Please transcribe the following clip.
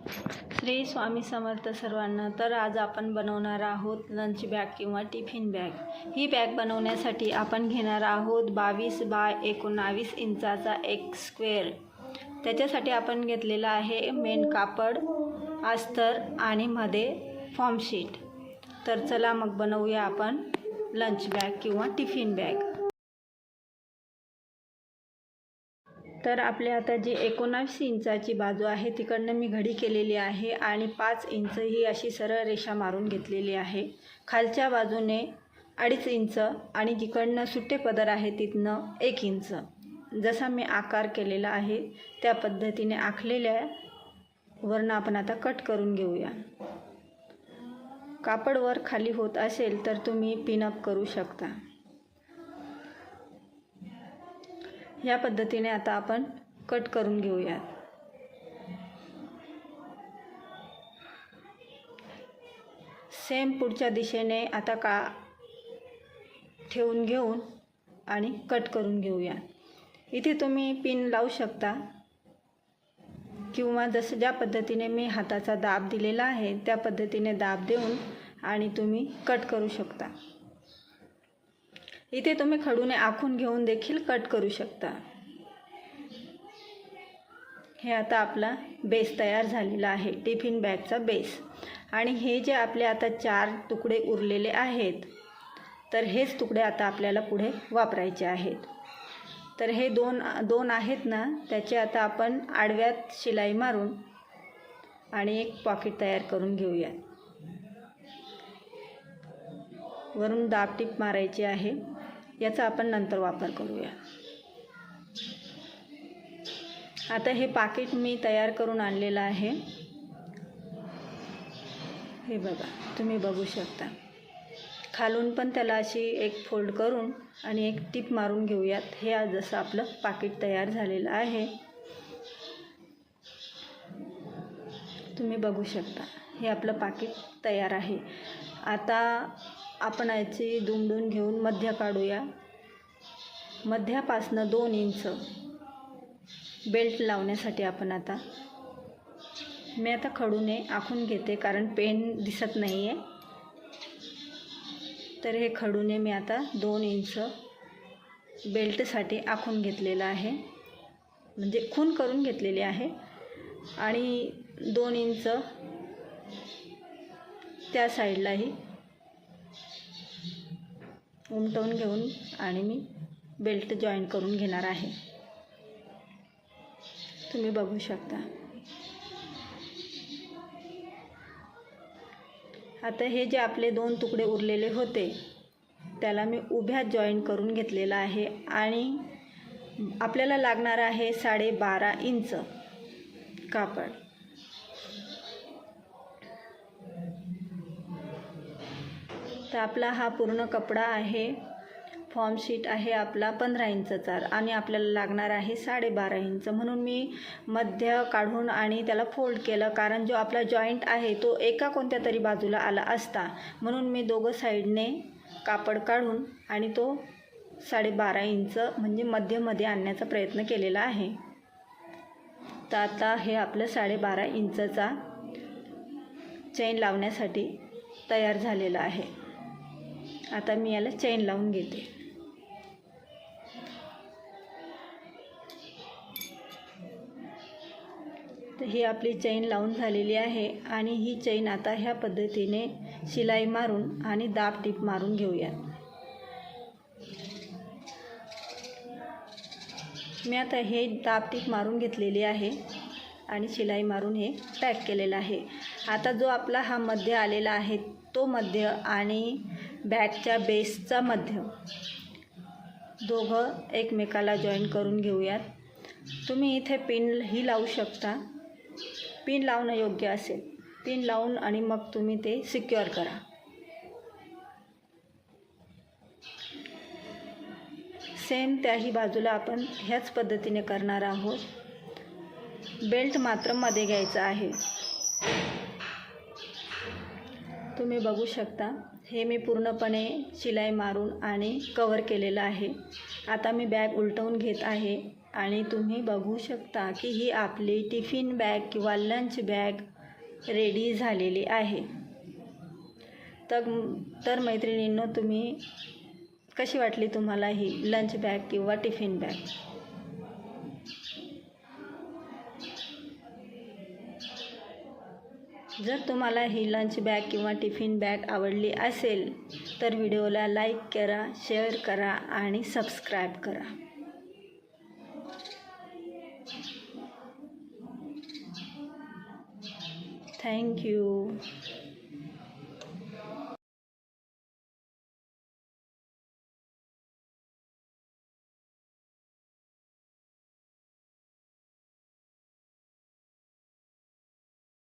श्री स्वामी समर्थ सर्वांना तर आज आपण बनवणार आहोत लंच बॅग किंवा टिफिन बॅग ही बॅग बनवण्यासाठी आपण घेणार आहोत बावीस बाय एकोणावीस इंचाचा एक स्क्वेअर त्याच्यासाठी आपण घेतलेला आहे मेन कापड अस्तर आणि मध्ये फॉर्मशीट तर चला मग बनवूया आपण लंच बॅग किंवा टिफिन बॅग तर आपल्या आता जी एकोणावीस इंचाची बाजू आहे तिकडनं मी घडी केलेली आहे आणि पाच इंच ही अशी सरळ रेषा मारून घेतलेली आहे. खालच्या बाजूने अडीच इंच आणि जिकडनं सुट्टे पदर आहे तिथनं एक इंच. जसा मी आकार केलेला आहे त्या पद्धतीने आखलेल्या वरनं आपण आता कट करून घेऊया. कापड वर खाली होत असेल तर तुम्ही पिनअप करू शकता. या पद्धतीने आता आपण कट करून घेऊयात. सेम पुढच्या दिशेने आता का ठेवून घेऊन आणि कट करून घेऊया इथे तुम्ही पिन लावू शकता किंवा जसं ज्या पद्धतीने मी हाताचा दाब दिलेला आहे त्या पद्धतीने दाब देऊन आणि तुम्ही कट करू शकता. इथे तुम्ही खडूने आखून घेऊन देखील कट करू शकता. हे आता आपला बेस तयार झालेला आहे टिफिन बॅगचा बेस आणि हे जे आपले आता चार तुकडे उरलेले आहेत तर हेच तुकडे आता आपल्याला पुढे वापरायचे आहेत. तर हे दोन दोन आहेत ना त्याचे आता आपण आडव्यात शिलाई मारून आणि एक पॉकेट तयार करून घेऊया वरून दाब टीप मारायची आहे. याचा आपण नंतर वापर करूया. आता हे पाकिट मी तयार करून आणलेलं आहे. हे बघा तुम्ही बघू शकता. खालून पण त्याला अशी एक फोल्ड करून आणि एक टीप मारून घेऊयात. हे आज जसं आपलं पाकिट तयार झालेलं आहे. तुम्ही बघू शकता हे आपलं पाकिट तयार आहे. आता आपण याची दुमडून घेऊन मध्य काढूया. मध्यापासनं दोन इंच बेल्ट लावण्यासाठी आपण आता. मी आता खडूने आखून घेते कारण पेन दिसत नाही आहे तर हे खडूने मी आता दोन इंच बेल्टसाठी आखून घेतलेलं आहे. म्हणजे खून करून घेतलेली आहे. आणि दोन इंच त्या साईडलाही उमटवून घेऊन आणि मी बेल्ट जॉईन करून घेणार आहे. तुम्ही बघू शकता. आता हे जे आपले दोन तुकडे उरलेले होते त्याला मी उभ्या जॉईन करून घेतलेला आहे आणि आपल्याला लागणार आहे साडेबारा इंच कापड. तर आपला हा पूर्ण कपडा आहे. फॉर्म शीट आहे आपला पंधरा इंचचा आणि आपल्याला लागणार आहे साडेबारा इंच. म्हणून मी मध्य काढून आणि त्याला फोल्ड केलं. कारण जो आपला जॉईंट आहे तो एका कोणत्या तरी बाजूला आला असता. म्हणून मी दोघं साईडने कापड काढून आणि तो साडेबारा इंच म्हणजे मध्यमध्ये आणण्याचा प्रयत्न केलेला आहे. तर आता हे आपलं साडेबारा इंचचा चेन लावण्यासाठी तयार झालेलं आहे. आता मी याला चैन लावून घेते. तर ही आपली चैन लावून झालेली आहे आणि ही चैन आता ह्या पद्धतीने शिलाई मारून आणि दाब टीप मारून घेऊया मी आता हे दाब टीप मारून घेतलेली आहे आणि शिलाई मारून हे पॅक केलेलं आहे. आता जो आपला हा मध्य आलेला आहे तो मध्य आणि बॅटच्या बेसचा मध्य दोघं एकमेकाला जॉईन करून घेऊयात. तुम्ही इथे पिनही लावू शकता. पिन लावणं योग्य असेल. पिन लावून आणि मग तुम्ही ते सिक्युअर करा. सेम त्याही बाजूला आपण ह्याच पद्धतीने करणार आहोत. बेल्ट मात्रमध्ये घ्यायचा आहे. तुम्ही बघू शकता. हे मी पूर्णपणे शिलाई मारून आणि कवर केलेलं आहे. आता मी बॅग उलटवून घेत आहे आणि तुम्ही बघू शकता की ही आपली टिफिन बॅग किंवा लंच बॅग रेडी झालेली आहे. तर तर मैत्रिणींनो तुम्ही कशी वाटली तुम्हाला ही लंच बॅग किंवा टिफिन बॅग जर तुम्हाला ही लंच बॅग किंवा टिफिन बॅग आवडली असेल तर व्हिडिओला लाईक करा शेअर करा आणि सबस्क्राईब करा. थँक्यू